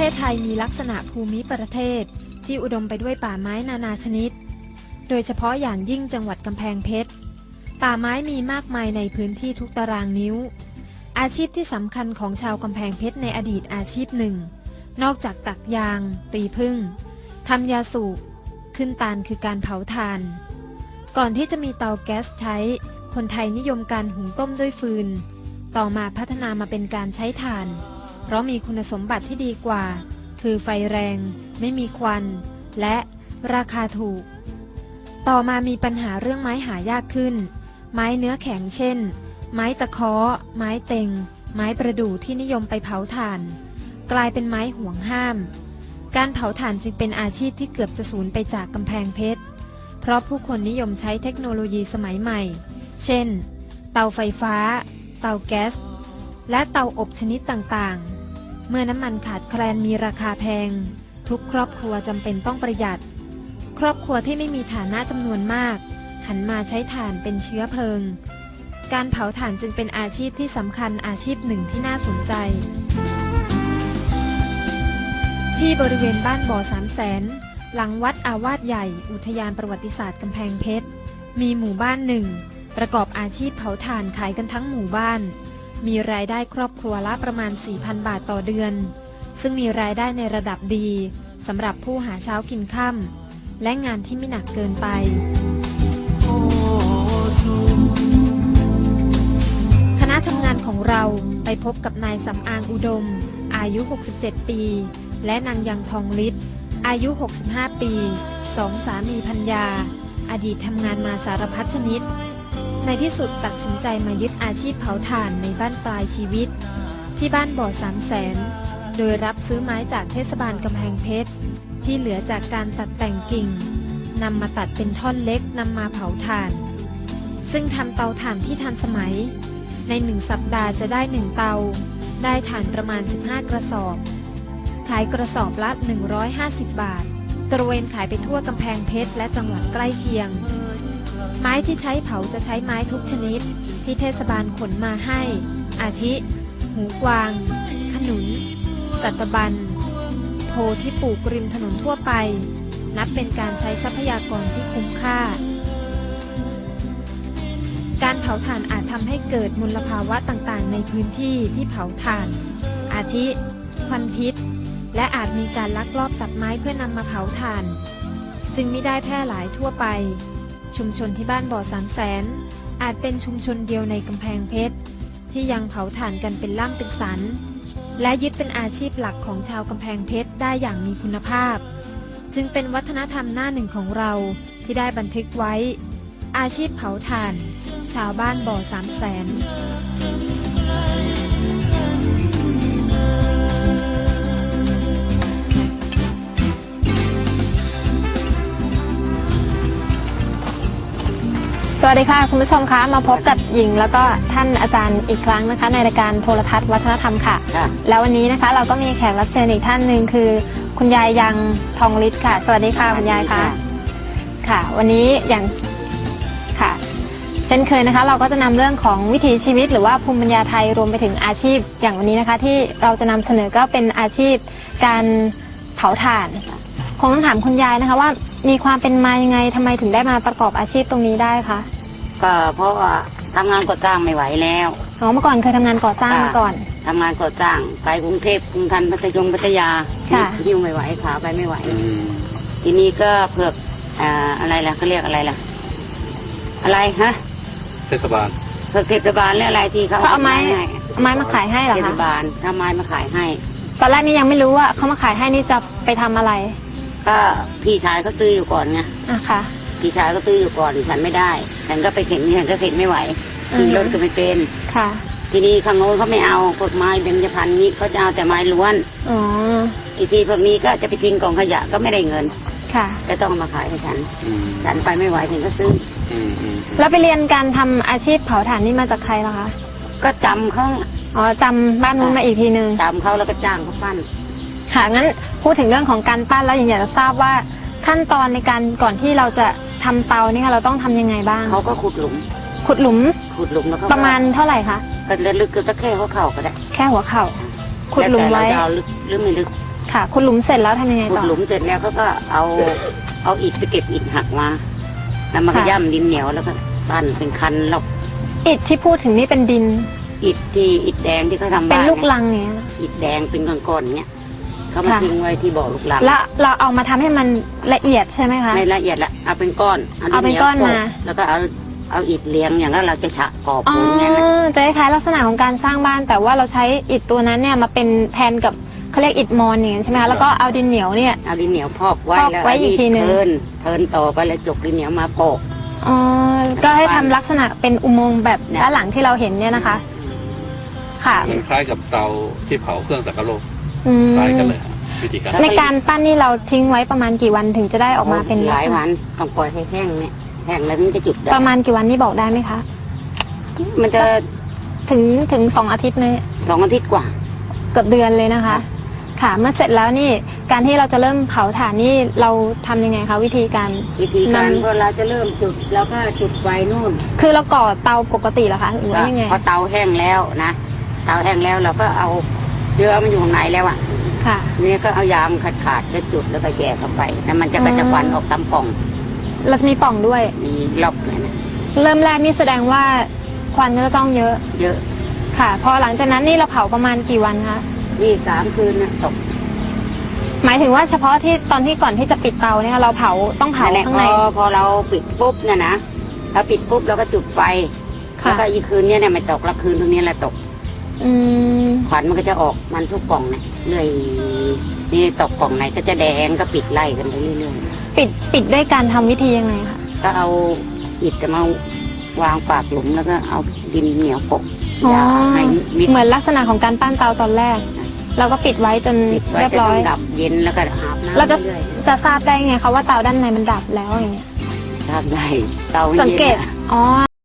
เทศไทยมีลักษณะภูมิประเทศ ที่อุดมไปด้วยป่าไม้นานาชนิด โดยเฉพาะอย่างยิ่งจังหวัดกำแพงเพชร ป่าไม้มีมากมายในพื้นที่ทุกตารางนิ้ว อาชีพที่สำคัญของชาวกำแพงเพชรในอดีตอาชีพหนึ่ง นอกจากตักยาง ตีพึ่งทำยาสูบขึ้นตาลคือการเผาถ่าน ก่อนที่จะมีเตาแก๊สใช้ คนไทยนิยมการหุงต้มด้วยฟืน ต่อมาพัฒนามาเป็นการใช้ถ่าน เพราะมีคุณสมบัติที่ดีกว่า คือไฟแรง ไม่มีควัน และราคาถูก ต่อมามีปัญหาเรื่องไม้หายากขึ้น ไม้เนื้อแข็งเช่น ไม้ตะเคาะไม้เต็ง ไม้ประดู่ที่นิยมไปเผาถ่าน กลายเป็นไม้ห่วงห้าม การเผาถ่านจึงเป็นอาชีพที่เกือบจะสูญไปจากกำแพงเพชร เพราะผู้คนนิยมใช้เทคโนโลยีสมัยใหม่ เช่น เตาไฟฟ้า เตาแก๊สและเตาอบชนิดต่างๆ เมื่อน้ำมันขาดแคลนมีราคาแพง ทุกครอบครัวจำเป็นต้องประหยัด ครอบครัวที่ไม่มีฐานะจำนวนมาก หันมาใช้ถ่านเป็นเชื้อเพลิง การเผาถ่านจึงเป็นอาชีพที่สำคัญอาชีพหนึ่งที่น่าสนใจ ที่บริเวณบ้านบ่อสามแสนหลังวัดอาวาสใหญ่ อุทยานประวัติศาสตร์กำแพงเพชร มีหมู่บ้านหนึ่ง ประกอบอาชีพเผาถ่านขายกันทั้งหมู่บ้าน มีรายได้ครอบครัวละประมาณ 4,000 บาทต่อเดือน ซึ่งมีรายได้ในระดับดีสำหรับผู้หาเช้ากินค่ำและงานที่ไม่หนักเกินไปคณะทำงานของเราไปพบกับนายสำอางอุดม อายุ 67 ปี และนางยังทองฤทธิ์อายุ 65 ปีสองสามีพัญญา อดีตทำงานมาสารพัดชนิด ในที่สุดตัดสินใจมายึดอาชีพเผาถ่านในบ้านปลายชีวิต ที่บ้านบ่อสามแสน โดยรับซื้อไม้จากเทศบาลกำแพงเพชร ที่เหลือจากการตัดแต่งกิ่งนำมาตัดเป็นท่อนเล็กนำมาเผาถ่าน ซึ่งทำเตาถ่านที่ทันสมัย ในหนึ่งสัปดาห์จะได้หนึ่งเตา ได้ถ่านประมาณ 15 กระสอบ ขายกระสอบละ 150 บาท ตระเวนขายไปทั่วกำแพงเพชรและจังหวัดใกล้เคียง ไม้ที่ใช้เผาจะใช้ไม้ทุกชนิด ที่เทศบาลขนมาให้ อาทิ หูกวาง ขนุน สัตบัน โพที่ปลูกริมถนนทั่วไป นับเป็นการใช้ทรัพยากรที่คุ้มค่า การเผาถ่านอาจทำให้เกิดมลภาวะต่างๆ ในพื้นที่ที่เผาถ่าน อาทิ ควันพิษ และอาจมีการลักลอบตัดไม้เพื่อนำมาเผาถ่าน จึงไม่ได้แพร่หลายทั่วไป ชุมชนที่บ้านบ่อสามแสน อาจเป็นชุมชนเดียวในกำแพงเพชร ที่ยังเผาถ่านกันเป็นล่ำเป็นสัน และยึดเป็นอาชีพหลักของชาวกำแพงเพชรได้อย่างมีคุณภาพ จึงเป็นวัฒนธรรมหน้าหนึ่งของเราที่ได้บันทึกไว้ อาชีพเผาถ่าน ชาวบ้านบ่อสามแสน สวัสดีค่ะ คุณผู้ชมคะมาพบกับหญิง แล้วก็ท่านอาจารย์อีกครั้งนะคะ ในรายการโทรทัศน์วัฒนธรรมค่ะ ค่ะแล้ววันนี้นะคะเราก็มีแขกรับเชิญอีกท่านหนึ่งคือ คุณยายยังทองฤทธิ์ค่ะ สวัสดีค่ะคุณยายค่ะค่ะ วันนี้อย่างค่ะ เช่นเคยนะคะ เราก็จะนำเรื่องของวิถีชีวิต หรือว่าภูมิปัญญาไทยรวมไปถึงอาชีพ อย่างวันนี้นะคะ ที่เราจะนำเสนอก็เป็นอาชีพการเผาถ่าน คงต้องถามคุณยายนะคะว่า มีความเป็นมายังไงทำไมถึงได้มาประกอบอาชีพตรงนี้ได้คะก็เพราะว่าทำงานก่อสร้างไม่ไหวแล้วอ๋อเมื่อก่อนเคยทำงานก่อสร้างค่ะมาก่อน ทำงานก่อสร้างไปกรุงเทพกรุงทันพัทยงพัทยาค่ะยิ่งไม่ไหวขาไปไม่ไหว ทีนี้ก็เผือกอ่าอะไรล่ะเขาเรียกอะไรล่ะ อะไรฮะเทศบาล เผือกเทศบาลหรืออะไรที่เขาเขาเอาไม้ให้เอาไม้มาขายให้เหรอเทศคะบาลทำไม้มาขายให้ ตอนแรกนี่ยังไม่รู้ว่าเขามาขายให้นี่จะไปทำอะไร ก็พี่ชายเขาซื้ออยู่ก่อนไงอะค่ะ พี่ชายก็ซื้ออยู่ก่อนฉันไม่ได้ฉันก็ไปเข็นฉันก็เข็นไม่ไหวขี่รถก็ไม่เป็นค่ะ ทีนี้ข้างโน้นเขาไม่เอาพวกไม้เบญจพรรณนี้เขาจะเอาแต่ไม้ล้วนอ๋ออีกทีพวกนี้ก็จะไปทิ้งกล่องขยะก็ไม่ได้เงิน ค่ะจะต้องเอามาขายให้ฉันอืมฉันไปไม่ไหวฉันก็ซื้ออืมอืมแล้วไปเรียนการทำอาชีพเผาถ่านนี่มาจากใครล่ะคะ ก็จำเขาอ๋อจำบ้านนู้นมาอีกทีนึงจำเขาแล้วก็จ้างเขาปั้น ค่ะงั้นพูดถึงเรื่องของการปั้นแล้วอยากจะทราบว่าขั้นตอนในการก่อนที่เราจะทำเตานี่ค่ะเราต้องทำยังไงบ้าง เขาก็ขุดหลุมขุดหลุมขุดหลุมแล้วเขาประมาณเท่าไหร่คะก็ลึกๆก็ตะแค่เขาเข่าก็ได้แค่หัวเข่า ขุดหลุมไว้แแต่เราจะเอาลึกหรือไม่ลึกค่ะคุณหลุมเสร็จแล้วทำยังไงขุดต่อ หลุมเสร็จแล้วเขาก็เอาเอาอิฐไปเก็บอิฐหักมาแล้วมันก็ค่ะ ย่ำดินเหนียวแล้วก็ปั้นเป็นคันรอบอิฐที่พูดถึงนี่เป็นดิน อิฐที่อิฐแดงที่เขาทำเป็นบ้านลูกเนี่ยลังอย่างเงี้ยอิฐแดงเป็นก้อนๆเนี้ย เขามาค่ะ ทิ้งไว้ที่บ่อลูกลังแล้วเราเอามาทำให้มันละเอียดใช่ไหมคะไม่ละเอียดละเอาเป็นก้อนเอาเป็นก้อนมาโปะแล้วก็เอาเอาอิฐเลี้ยงอย่างนั้นเราจะฉะกรอบอ๋อปูนเนี่ยนะจะคล้ายๆลักษณะของการสร้างบ้าน แต่ว่าเราใช้อิฐตัวนั้นเนี่ยมาเป็นแทนกับเขาเรียกอิฐมอนอย่างนั้นใช่ไหมคะแล้วก็เอาดินเหนียวเนี่ย เอาดินเหนียวพอกไว้พอกแล้วไว้อีกทีหนึ่ง เทินเทินต่อไปแล้วจกดินเหนียวมาโปะ อ๋อก็ให้ทำลักษณะเป็นอุโมงค์แบบเนี่ยด้านหลังที่เราเห็นเนี่ยนะคะ ค่ะ มันคล้ายกับเตาที่เผาเครื่องสักกะโลก อืม คล้ายกันเลยฮะวิธีการ ในการปั้นนี่เราทิ้งไว้ประมาณกี่วันถึงจะได้ออกมาเป็นหลักลายษณะวันต้องปล่อยให้แห้งเนี่ยแห้งแล้วมันจะจุดได้ประมาณกี่วันนี่บอกได้ไหมคะ มันจะถึงถึงสองอาทิตย์ไหมสองอาทิตย์กว่า เกือบเดือนเลยนะคะ ค่ะ เมื่อเสร็จแล้วนี่การที่เราจะเริ่มเผาถ่านนี่เราทำยังไงคะวิธีการ วิธีการนำ พอเราจะเริ่มจุดเราก็จุดไฟนู่นคือเราก่อเตาปกติเหรอคะหรือว่ายังไง พอเตาแห้งแล้วนะเตาแห้งแล้วเราก็เอา เชื้อมันอยู่ข้างในแล้วอะค่ะ เนี่ยก็เอายางขาดขาดๆแล้วจุดแล้วก็แย่เข้าไป แล้วมันจะกระจะควันออกตามปล่องเราจะมีปล่องด้วย มีล็อกเลยนะเริ่มแรกนี่แสดงว่าควันก็จะต้องเยอะเยอะ ค่ะ พอหลังจากนั้นนี่เราเผาประมาณกี่วันคะนี่สามคืนนะตกหมายถึงว่าเฉพาะที่ตอนที่ก่อนที่จะปิดเตาเนี่ยค่ะเราเผาต้องเผานั่นแหละข้างพใน อพอเราปิดปุ๊บเนี่ยนะเราปิดปุ๊บเราก็จุดไฟค่ะ แล้วก็อีกคืนเนี้เนี่ยไม่ตกแล้วคืนตรงนี้แหละตก อืมควันมันก็จะออกมันทุกกล่องเนี่ยเรื่อยนี่ตกกล่องไหนก็จะแดงก็ปิดไล่กันไปเรื่อยปิดปิดด้วยการทำวิธียังไงคะๆก็เอาอิฐมาวางปากหลุมแล้วก็เอาดินเหนียวโปะอ๋ออย่าให้มิดเหมือนลักษณะของการปั้นเตาตอนแรก เราก็ปิดไว้จนปิดไว้เรียบจะร้ต้ออย งดับเย็นแล้วก็อาบน้ำเราจะเรื่อยจะทราบได้ไงคะว่าเตาด้านในมันดับแล้วอย่างเงี้ยๆทำได้เตาสังเกตย็นอะอ๋อ